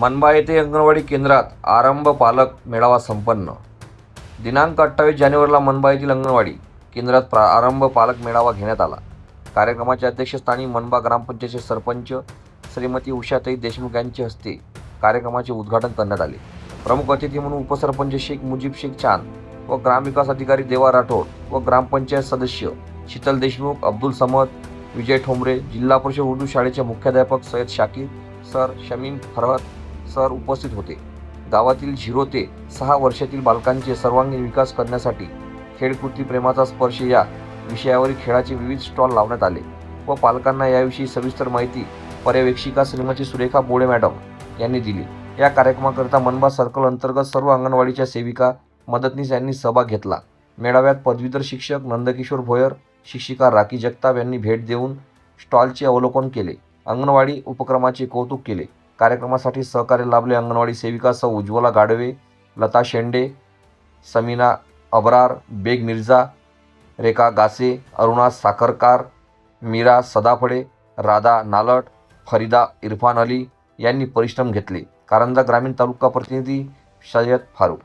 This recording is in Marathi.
मनबा येथे अंगणवाडी केंद्रात आरंभ पालक मेळावा संपन्न. दिनांक अठ्ठावीस जानेवारीला मनबा येथील अंगणवाडी केंद्रात प्रारंभ पालक मेळावा घेण्यात आला. कार्यक्रमाच्या अध्यक्षस्थानी मनबा ग्रामपंचायतचे सरपंच श्रीमती उषाताई देशमुख यांच्या हस्ते कार्यक्रमाचे उद्घाटन करण्यात आले. प्रमुख अतिथी म्हणून उपसरपंच शेख मुजीब शेख चांद व ग्रामविकास अधिकारी देवा राठोड व ग्रामपंचायत सदस्य शीतल देशमुख अब्दुल समद विजय ठोंबरे जिल्हा परिषद उर्दू शाळेचे मुख्याध्यापक सय्यद शाकीर सर शमीम फरहत सर उपस्थित होते. गावातील झिरो ते सहा वर्षातील बालकांचे सर्वांगीण विकास करण्यासाठी खेळकृती प्रेमाचा स्पर्श या विषयावरील खेळाचे विविध स्टॉल लावण्यात आले व पालकांना याविषयी सविस्तर माहिती पर्यवेक्षिका श्रीमती सुरेखा बोळे मॅडम यांनी दिली. या कार्यक्रमाकरिता मनबा सर्कल अंतर्गत सर्व अंगणवाडीच्या सेविका मदतनीस यांनी सहभाग घेतला. मेळाव्यात पदवीधर शिक्षक नंदकिशोर भोयर शिक्षिका राखी जगताप यांनी भेट देऊन स्टॉलचे अवलोकन केले. अंगणवाडी उपक्रमाचे कौतुक केले. कार्यक्रमासाठी सहकार्य लाभले अंगणवाडी सेविका सौ उज्ज्वला गाडवे लता शेंडे समीना अबरार बेग मिर्झा रेखा गासे अरुणा साखरकार मीरा सदाफळे राधा नालट फरीदा इरफान अली यांनी परिश्रम घेतले. कारंजा ग्रामीण तालुका प्रतिनिधी सय्यद फारूक